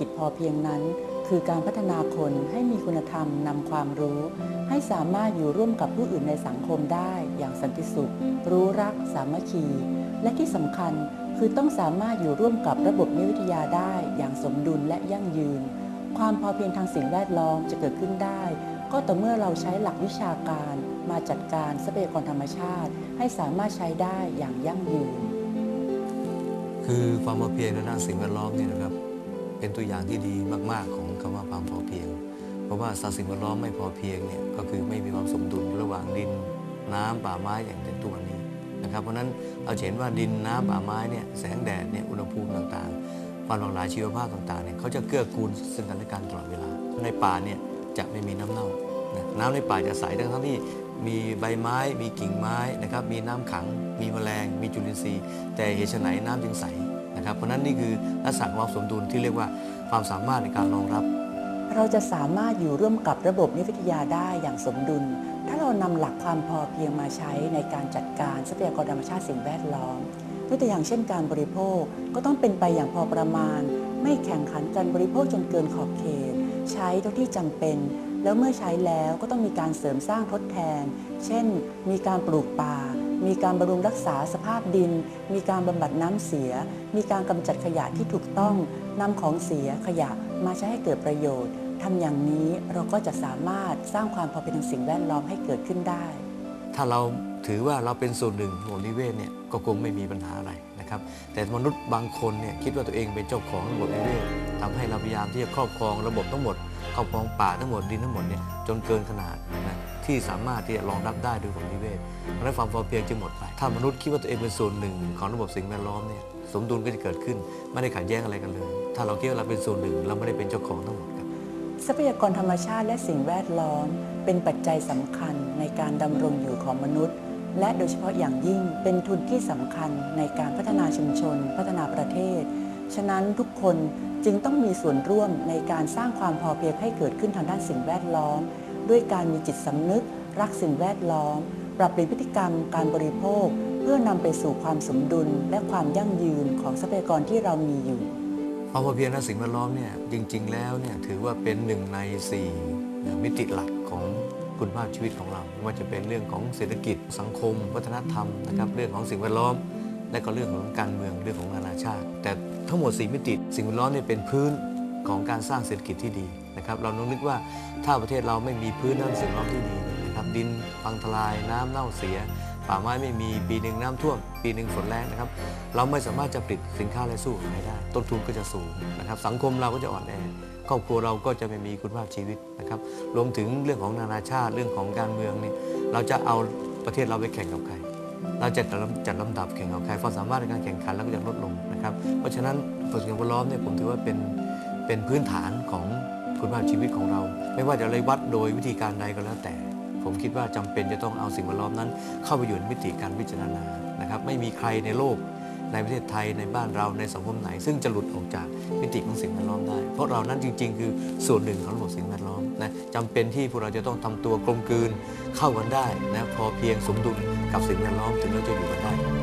กิจพอเพียงนั้น คือการพัฒนาคนให้มีคุณธรรมนำความรู้ ให้สามารถอยู่ร่วมกับผู้อื่นในสังคมได้อย่างสันติสุข รู้รัก สามัคคี และที่สำคัญคือต้องสามารถอยู่ร่วมกับระบบนิวศวิทยาได้อย่างสมดุลและยั่งยืน ความพอเพียงทางสิ่งแวดล้อมจะเกิดขึ้นได้ ก็ต่อเมื่อเราใช้หลักวิชาการมาจัดการทรัพยากรธรรมชาติ ให้สามารถใช้ได้อย่างยั่งยืน คือความพอเพียงในด้านสิ่งแวดล้อมเนี่ยนะครับ เป็นตัวอย่างที่ดีมาก ๆ ของคำว่าความพอเพียง เพราะว่าสารสิ่งแวดล้อมไม่พอเพียงเนี่ยก็คือไม่มีความสมดุลระหว่างดินน้ำป่าไม้อย่างเป็นตัวนี้นะครับเพราะนั้นเราเห็นว่าดินน้ำป่าไม้เนี่ยแสงแดดเนี่ยอุณหภูมิต่างๆความหลากหลายชีวภาพต่างๆเนี่ยเขาจะเกื้อกูลซึ่งกันและกันตลอดเวลา ในป่าเนี่ยจะไม่มีน้ำเน่านะน้ำในป่าจะใสทั้งทั้งที่มีใบไม้ มีกิ่งไม้นะครับมีน้ำขัง มีแมลง มีจุลินทรีย์ แต่เหตุไฉนน้ำจึงใส นะครับ เพราะนั้นนี่คือลักษณะความสมดุลที่เรียกว่าความสามารถในการรองรับ เราจะสามารถอยู่ร่วมกับระบบนิเวศวิทยาได้อย่างสมดุล ถ้าเรานำหลักความพอเพียงมาใช้ในการจัดการทรัพยากรธรรมชาติสิ่งแวดล้อมยกตัวอย่างเช่นการบริโภคก็ต้องเป็นไปอย่างพอประมาณ ไม่แข่งขันกันบริโภคจนเกินขอบเขต ใช้เท่าที่จำเป็น แล้วเมื่อใช้แล้วก็ต้องมีการเสริมสร้างทดแทน เช่น มีการปลูกป่า มีการบำรุงรักษาสภาพดิน มีการบำบัดน้ำเสีย มีการกำจัดขยะที่ถูกต้องนำของเสียขยะมาใช้ให้เกิดประโยชน์ทำอย่างนี้เราก็จะสามารถสร้างความพอเพียงทางสิ่งแวดล้อมให้เกิดขึ้นได้ ถ้าเราถือว่าเราเป็นส่วนหนึ่งของนิเวศเนี่ยก็คงไม่มีปัญหาอะไรนะครับ แต่มนุษย์บางคนเนี่ยคิดว่าตัวเองเป็นเจ้าของระบบนิเวศทำให้เราพยายามที่จะครอบครองระบบทั้งหมดครอบครองป่าทั้งหมดดินทั้งหมดเนี่ยจนเกินขนาด ที่สามารถที่จะรองรับได้ด้วยระบบนิเวศเพราะฉะนั้นความพอเพียงจึงหมดไป ถ้ามนุษย์คิดว่าตัวเองเป็นส่วนหนึ่งของระบบสิ่งแวดล้อมเนี่ยสมดุลก็จะเกิดขึ้น ไม่ได้ขัดแย้งอะไรกันเลย ถ้าเราคิดว่าเราเป็นส่วนหนึ่ง เราไม่ได้เป็นเจ้าของทั้งหมดครับทรัพยากรธรรมชาติและสิ่งแวดล้อม เป็นปัจจัยสำคัญในการดำรงอยู่ของมนุษย์ และโดยเฉพาะอย่างยิ่งเป็นทุนที่สำคัญในการพัฒนาชุมชน พัฒนาประเทศ ฉะนั้นทุกคนจึงต้องมีส่วนร่วมในการสร้างความพอเพียงให้เกิดขึ้นทางด้านสิ่งแวดล้อม ด้วยการมีจิตสำนึก รักสิ่งแวดล้อม ปรับเปลี่ยนพฤติกรรมการบริโภค เพื่อนำไปสู่ความสมดุล และความยั่งยืนของทรัพยากรที่เรามีอยู่ ความพอเพียงด้านสิ่งแวดล้อมเนี่ยจริง ๆ แล้วเนี่ยถือว่าเป็นหนึ่งในสี่มิติหลักของคุณภาพชีวิตของเราไม่ว่าจะเป็นเรื่องของเศรษฐกิจสังคม วัฒนธรรมนะครับเรื่องของสิ่งแวดล้อม และก็เรื่องของการเมืองเรื่องของนานาชาติ แต่ทั้งหมด 4 มิติ สิ่งแวดล้อมเนี่ยเป็นพื้นของการสร้างเศรษฐกิจที่ดีนะครับเราต้องนึกว่าถ้าประเทศเราไม่มีพื้นด้านสิ่งล้อมที่ดีนะครับดินพังทลายน้ำเน่าเสีย ป่าไม้ไม่มีปีหนึ่งน้ำท่วม ปีหนึ่งฝนแรงนะครับเราไม่สามารถจะผลิตสินค้าและสู้ขายได้ ต้นทุนก็จะสูงนะครับสังคมเราก็จะอ่อนแอครอบครัวเราก็จะไม่มีคุณภาพชีวิตนะครับรวมถึงเรื่องของนานาชาติเรื่องของการเมืองเนี่ยเราจะเอาประเทศเราไปแข่งกับใครเราจะจัดลำจัดลำดับแข่งกับใครความสามารถในการแข่งขันเราก็จะลดลงนะครับเพราะฉะนั้นสิ่งแวดล้อมเนี่ยผมถือว่าเป็นเป็นพื้นฐานของ คุณภาพชีวิตของเรา ไม่ว่าจะเลยวัดโดยวิธีการใดก็แล้วแต่ ผมคิดว่าจำเป็นจะต้องเอาสิ่งแวดล้อมนั้น เข้าไปอยู่ในมิติการพิจารณานะครับไม่มีใครในโลก ในประเทศไทยในบ้านเราในสังคมไหน ซึ่งจะหลุดออกจากมิติของสิ่งแวดล้อมได้ เพราะเรานั้นจริง ๆ คือส่วนหนึ่งของระบบสิ่งแวดล้อมนะจำเป็นที่พวกเราจะต้องทำตัวกลมกลืนเข้ากันได้นะพอเพียงสมดุลกับสิ่งแวดล้อมถึงเราจะอยู่กันได้